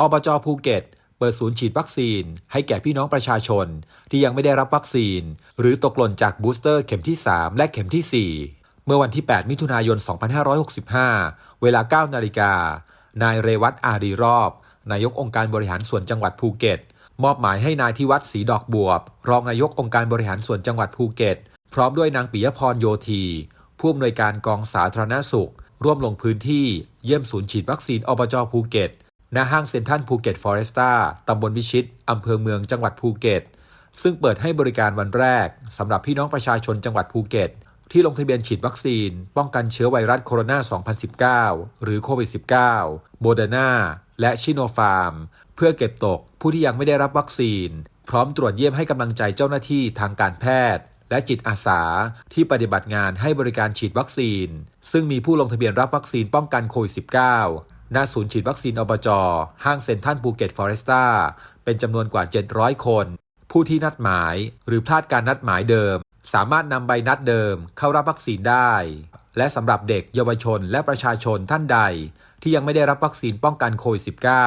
อบจภูเก็ต เปิดศูนย์ฉีดวัคซีน ให้แก่พี่น้องประชาชน ที่ยังไม่ได้รับวัคซีน หรือตกหล่นจากบูสเตอร์เข็มที่ 3 และเข็มที่ 4 เมื่อวันที่ 8 มิถุนายน 2565 เวลา 9 นาฬิกา นายเรวัตอารีรอบ นายกองค์การบริหารส่วนจังหวัดภูเก็ต มอบหมายให้นายที่วัดศรีดอกบวบ รองนายกองค์การบริหารส่วนจังหวัดภูเก็ต พร้อมด้วยนางปิยพรโยธี ผู้อำนวยการกองสาธารณสุข ร่วมลงพื้นที่เยี่ยมศูนย์ฉีดวัคซีนอบจภูเก็ต ณห้างเซ็นทรัลภูเก็ตฟอเรสต้าตำบลวิชิต อำเภอเมืองจังหวัดภูเก็ต ซึ่งเปิดให้บริการวันแรกสำหรับพี่น้องประชาชนจังหวัดภูเก็ต ที่ลงทะเบียนฉีดวัคซีน ป้องกันเชื้อไวรัสโคโรนา 2019 หรือโควิด -19 โมเดอร์นาและชิโนฟาร์ม เพื่อเก็บตกผู้ที่ยังไม่ได้รับวัคซีน พร้อมตรวจเยี่ยมให้กำลังใจเจ้าหน้าที่ทางการแพทย์ และจิตอาสาที่ปฏิบัติงานให้บริการฉีดวัคซีน ซึ่งมีผู้ลงทะเบียนรับวัคซีนป้องกันโควิด -19 ณศูนย์ฉีดวัคซีนอบจ ห้างเซ็นทรัลภูเก็ตฟอเรสต้า เป็นจำนวนกว่า 700 คน ผู้ที่นัดหมายหรือพลาดการนัดหมายเดิม สามารถนำใบนัดเดิมเข้ารับวัคซีนได้ และสำหรับเด็กเยาวชนและประชาชนท่านใด ที่ยังไม่ได้รับวัคซีนป้องกันโควิด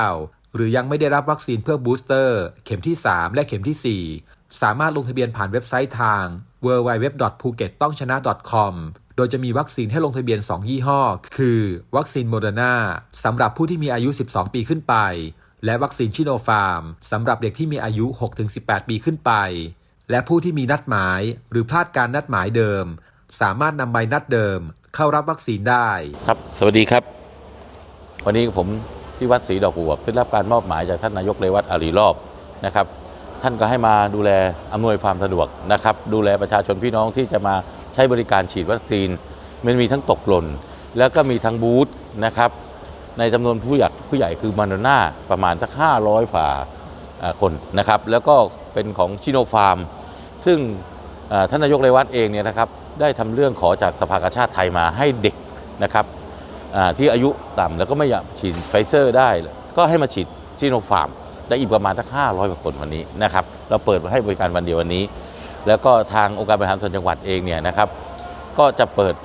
-19 หรือยังไม่ได้รับวัคซีนเพื่อบูสเตอร์ เข็มที่ 3 และเข็มที่ 4 สามารถลงทะเบียนผ่านเว็บไซต์ทาง www.phukettongchana.com โดยจะมีวัคซีนให้ลงทะเบียน 2 ยี่ห้อ คือวัคซีนโมเดอร์นาสำหรับผู้ที่มีอายุ 12 ปีขึ้นไป และวัคซีนชิโนฟาร์มสำหรับเด็กที่มีอายุ 6-18 ปีขึ้นไป และผู้ที่มีนัดหมาย หรือพลาดการนัดหมายเดิม สามารถนำใบนัดเดิม เข้ารับวัคซีนได้ ครับ สวัสดีครับ วันนี้ผมที่วัดศรีดอกบัวได้รับการมอบหมายจากท่านนายกเรวัตอารีรอบนะครับ ท่านก็ให้มาดูแลอำนวยความสะดวกนะครับ ดูแลประชาชนพี่น้องที่จะมา ช้บริการฉีดวัคซีน มันมีทั้งตกหล่น แล้วก็มีทั้งบูธนะครับ ในจำนวนผู้ใหญ่ผู้ใหญ่คือมาโดน่าประมาณสัก 500ฝ่าอ่าคนนะครับ แล้วก็เป็นของชิโนฟาร์ม ซึ่งท่านนายกเรวัตเองเนี่ยนะครับได้ทำเรื่องขอจากสภากาชาติไทยมาให้เด็กนะครับที่อายุต่ำแล้วก็ไม่อยากฉีดไฟเซอร์ได้ ก็ให้มาฉีดซีโนฟาร์มได้อีกประมาณทั้ง500กว่าคนวันนี้นะครับ เราเปิดให้บริการวันเดียววันนี้ แล้วก็ทางองค์การบริหารส่วนจังหวัดเองเนี่ยนะครับ ก็จะเปิด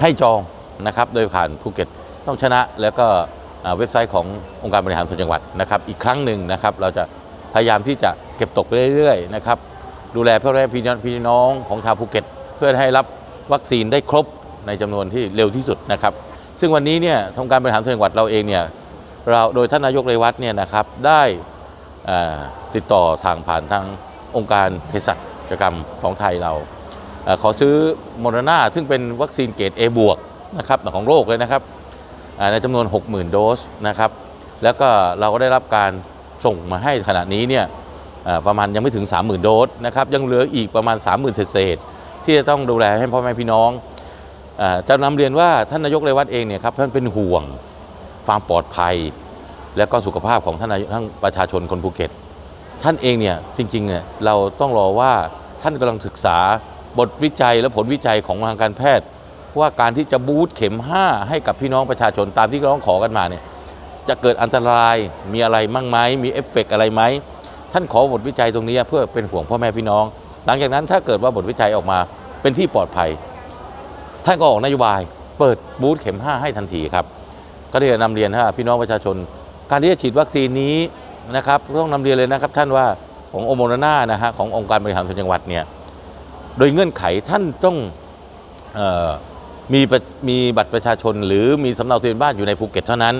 ให้จองนะครับ โดยผ่านภูเก็ตต้องชนะแล้วก็เว็บไซต์ขององค์การบริหารส่วนจังหวัดนะครับ อีกครั้งหนึ่งนะครับ เราจะพยายามที่จะเก็บตกไปเรื่อยๆนะครับ ดูแลเพื่อแม่พี่น้องพี่น้องของชาวภูเก็ต เพื่อให้รับวัคซีนได้ครบในจำนวนที่เร็วที่สุดนะครับ ซึ่งวันนี้เนี่ยทางการบริหารส่วนจังหวัดเราเองเนี่ยเราโดยท่านนายกเรวัตเนี่ยนะครับได้ติดต่อทางผ่านทางองค์การเภสัช กรรมของไทยเราขอซื้อโมเดอร์นาซึ่งเป็นวัคซีนเกรด A บวกนะครับของโลกเลยนะครับในจำนวน 60,000 โดสนะครับแล้วก็เราก็ได้รับการส่งมาให้ขณะนี้เนี่ยประมาณยังไม่ถึง 30,000 โดสนะครับยังเหลืออีกประมาณ 30,000 เศษที่จะต้องดูแลให้พ่อแม่พี่น้องอจะนำเรียนว่าท่านนายกเรวัตเองเนี่ยครับท่านเป็นห่วงความปลอดภัย และก็สุขภาพของท่านนายกทั้งประชาชนคนภูเก็ต ท่านเองเนี่ยจริงๆเนี่ยเราต้องรอว่าท่านกำลังศึกษาบทวิจัยและผลวิจัยของทางการแพทย์ ว่าการที่จะบูตเข็ม 5 ให้กับพี่น้องประชาชนตามที่ร้องขอกันมาเนี่ยจะเกิดอันตรายมีอะไรมั่งไหมมีเอฟเฟกต์อะไรไหมท่านขอบทวิจัยตรงนี้เพื่อเป็นห่วงพ่อแม่พี่น้อง หลังจากนั้นถ้าเกิดว่าบทวิจัยออกมาเป็นที่ปลอดภัย ท่านก็ออกนโยบาย เปิดบูธเข็ม 5 ให้ทันทีครับ ก็ได้นำเรียนว่าพี่น้องประชาชน การที่จะฉีดวัคซีนนี้ นะครับต้องนำเรียนเลยนะครับ ท่านว่าของโอโมนาน่านะฮะขององค์การบริหารส่วนจังหวัดเนี่ยโดยเงื่อนไขท่านต้องออมีมีบัตรประชาชน หรือมีสำเนาทะเบียนบ้านอยู่ในภูเก็ตเท่านั้น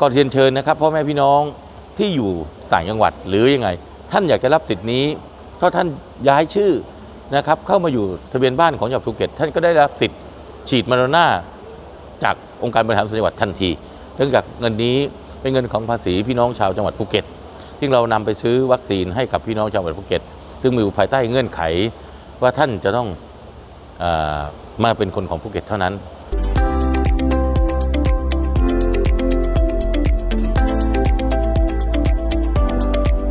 ก็เรียนเชิญนะครับพ่อแม่พี่น้องที่อยู่ต่างจังหวัดหรือยังไง ท่านอยากจะรับสิทธิ์นี้ถ้าท่านย้ายชื่อนะครับเข้ามาอยู่ทะเบียนบ้านของจังหวัดภูเก็ต ท่านก็ได้รับสิทธิ์ฉีดมาโดน่าจากองค์การบริหารส่วนจังหวัดทันที เนื่องจากเงินนี้ เป็นเงินของภาษีพี่น้องชาวจังหวัดภูเก็ตที่เรานำไปซื้อวัคซีนให้กับพี่น้องชาวจังหวัดภูเก็ต ซึ่งมีอยู่ภายใต้เงื่อนไขว่าท่านจะต้องออมาเป็นคนของภูเก็ตเท่านั้น